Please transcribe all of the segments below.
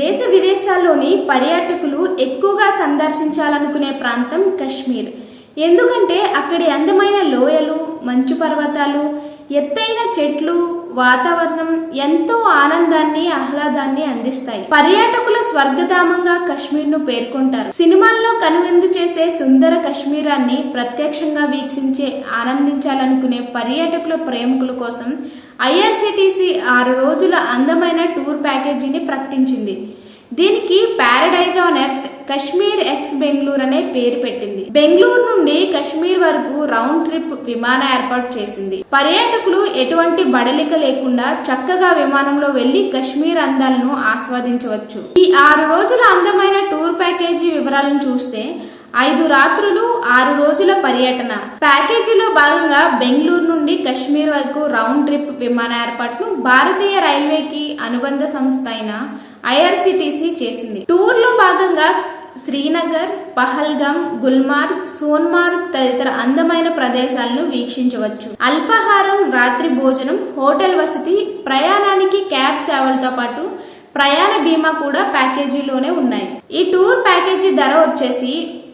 దేశ విదేశాల్లోని పర్యాటకులు ఎక్కువగా సందర్శించాలనుకునే ప్రాంతం కశ్మీర్. ఎందుకంటే అక్కడి అందమైన లోయలు మంచు పర్వతాలు ఎత్తైన చెట్లు వాతావరణం ఎంతో ఆనందాన్ని ఆహ్లాదాన్ని అందిస్తాయి. పర్యాటకుల స్వర్గధామంగా కశ్మీర్ను పేర్కొంటారు. సినిమాల్లో కనువిందు చేసే సుందర కశ్మీరాన్ని ప్రత్యక్షంగా వీక్షించే ఆనందించాలనుకునే పర్యాటకుల ప్రేమికుల కోసం ఐఆర్సిటిసి ఆరు రోజుల అందమైన టూర్ ప్యాకేజీని ప్రకటించింది. దీనికి paradise on earth Kashmir ex Bengaluru అనే పేరు పెట్టింది. బెంగళూరు నుండి కశ్మీర్ వరకు రౌండ్ ట్రిప్ విమాన ఏర్పాటు చేసింది. పర్యాటకులు ఎటువంటి బడలిక లేకుండా చక్కగా విమానంలో వెళ్ళి కశ్మీర్ అందాలను ఆస్వాదించవచ్చు. ఈ ఆరు రోజుల అందమైన టూర్ ప్యాకేజీ వివరాలను చూస్తే ఐదు రాత్రులు ఆరు రోజుల పర్యటన. ప్యాకేజీలో భాగంగా బెంగళూరు నుండి కశ్మీర్ వరకు రౌండ్ ట్రిప్ విమాన ఏర్పాటును భారతీయ రైల్వేకి అనుబంధ సంస్థ అయిన ఐఆర్సిటిసి చేసింది. టూర్లో భాగంగా శ్రీనగర్ పహల్గం గుల్మార్గ్ సోన్మార్గ్ తదితర అందమైన ప్రదేశాలను వీక్షించవచ్చు. అల్పాహారం రాత్రి భోజనం హోటల్ వసతి ప్రయాణానికి క్యాబ్ సేవలతో పాటు ప్రయాణ బీమా కూడా ప్యాకేజీలోనే ఉన్నాయి. ఈ టూర్ ప్యాకేజీ ధర వచ్చేసి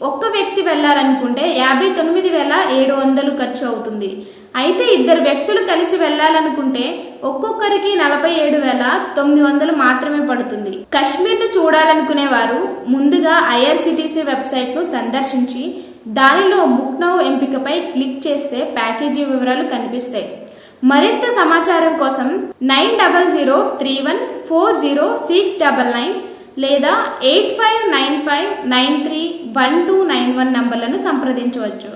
ఒక్క వ్యక్తి వెళ్ళాలనుకుంటే యాభై తొమ్మిది వేల ఏడు వందలు ఖర్చు అవుతుంది. అయితే ఇద్దరు వ్యక్తులు కలిసి వెళ్ళాలనుకుంటే ఒక్కొక్కరికి నలభై ఏడు వేల తొమ్మిది వందలు మాత్రమే పడుతుంది. కశ్మీర్ను చూడాలనుకునే వారు ముందుగా ఐఆర్సిటిసి వెబ్సైట్ను సందర్శించి దానిలో బుక్ నౌ ఎంపికపై క్లిక్ చేస్తే ప్యాకేజీ వివరాలు కనిపిస్తాయి. మరింత సమాచారం కోసం nine double zero three one four zero six double nine లేదా eight five nine five nine three one two nine one నంబర్లను సంప్రదించవచ్చు.